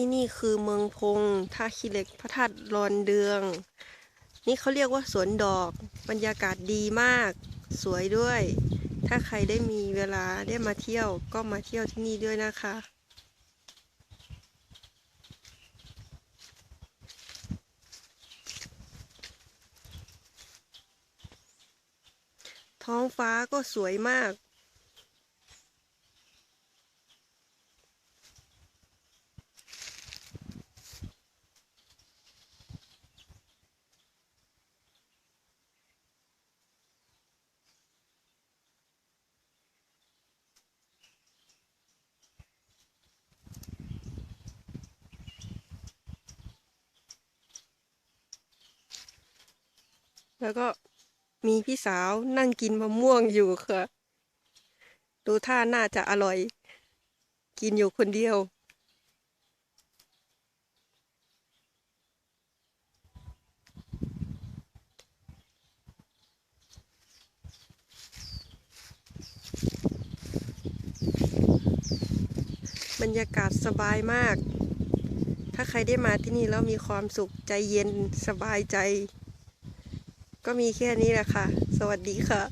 ที่นี่คือเมืองพงท่าขี้เหล็กพระธาตุรอนเดือง นี่เขาเรียกว่าสวนดอก บรรยากาศดีมาก สวยด้วย ถ้าใครได้มีเวลาได้มาเที่ยวก็มาเที่ยวที่นี่ด้วยนะคะท้องฟ้าก็สวยมาก แล้วก็มีพี่สาวนั่งกินมะม่วงอยู่ค่ะ ดูท่าน่าจะอร่อย กินอยู่คนเดียว บรรยากาศสบายมาก ถ้าใครได้มาที่นี่แล้วมีความสุขใจเย็นสบายใจ ก็มีแค่นี้แหละค่ะ สวัสดีค่ะ